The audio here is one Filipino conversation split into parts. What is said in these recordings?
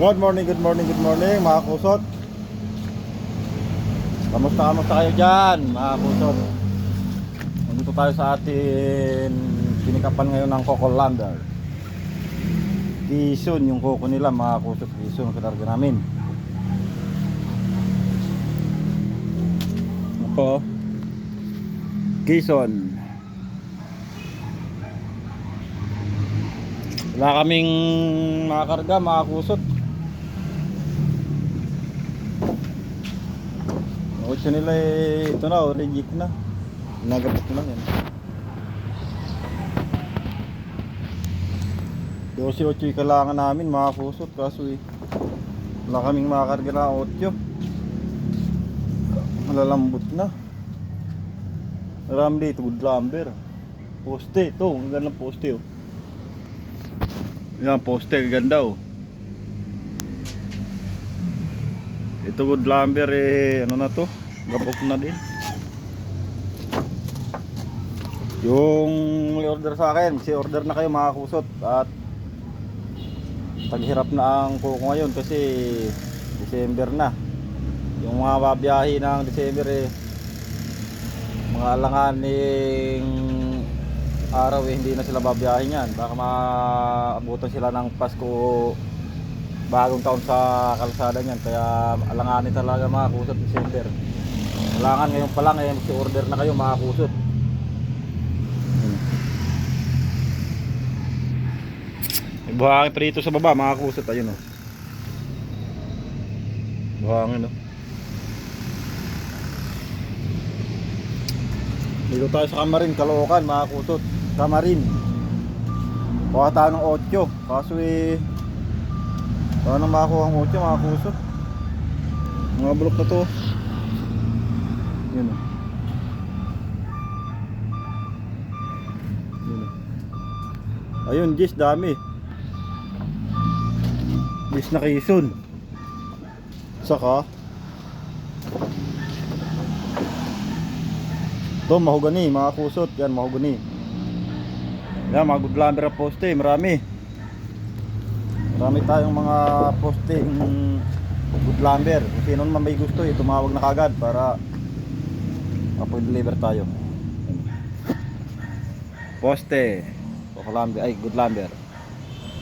Good morning, good morning, good morning mga kusot. Kamusta, kamusta kayo dyan mga kusot? Nandito tayo sa atin pinikapan ngayon ng Coco Lander. Quezon yung coco nila mga kusot. Quezon ang kinarga namin. Po? Quezon. Wala kaming makakarga mga kusot. Otso nila eh, ito na, oh, reject na. Nagabot na yan. 12-8 yung kailangan namin mga kusot kaso eh. Wala kaming makakarga na 8. Malalambot na. Marami dito, good lumber. Poste, ito, ang ganda poste oh. Yan, poste, ang ganda oh. Ito good lumber eh, ano na to? Gabok na din. Yung may order sa akin, si order na kayo mga kusot at taghirap na ang kuko ngayon kasi December na. Yung mga babiyahe ng December eh mga alanganing araw eh hindi na sila babiyahe niyan. Baka maabutan sila ng Pasko bagong taon sa kalsada niyan kaya alanganin talaga mga kusot December. Kailangan ngayon pa lang eh mag-order na kayo mga kusot. May buhangin pa dito sa baba mga kusot ayun oh. Buhangin oh. Dito tayo sa Kamarin, Caloocan mga kusot. Kamarin. Kuha tayo ng 8 kaso eh Paano makakuha ang 8 mga kusot? Mga bulok na to. Yun oh. Yun oh. Ayun, Jis, dami. Jis na Quezon. Saka Ito, mahogani, mga kusot. Yan, mahogani. Yan, mga good lumber na poste. Marami. Marami tayong mga posting good lumber. Sino naman may gusto, eh, tumawag na kagad para mapag-deliver tayo. Poste. Coco lumber. Ay, good lumber.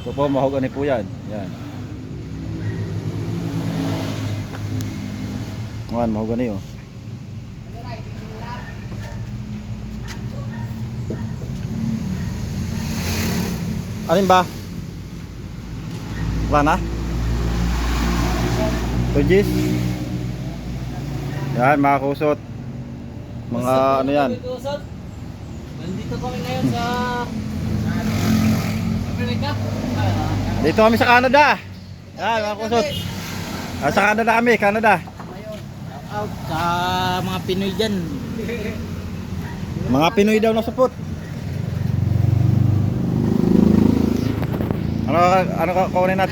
Ito po, mahogani po yan. Yan. Yan, mahogani oh. Alin ba? Wala na? Tujis? Yan, mga kusot. Mga ano yan? Nandito kami ngayon sa Amerika. Dito kami sa Canada. Yan, mga kusot. Ah, sa Canada kami, Canada. Out sa mga Pinoy dyan. Mga Pinoy daw na supot. Ano ano ka kunin natin?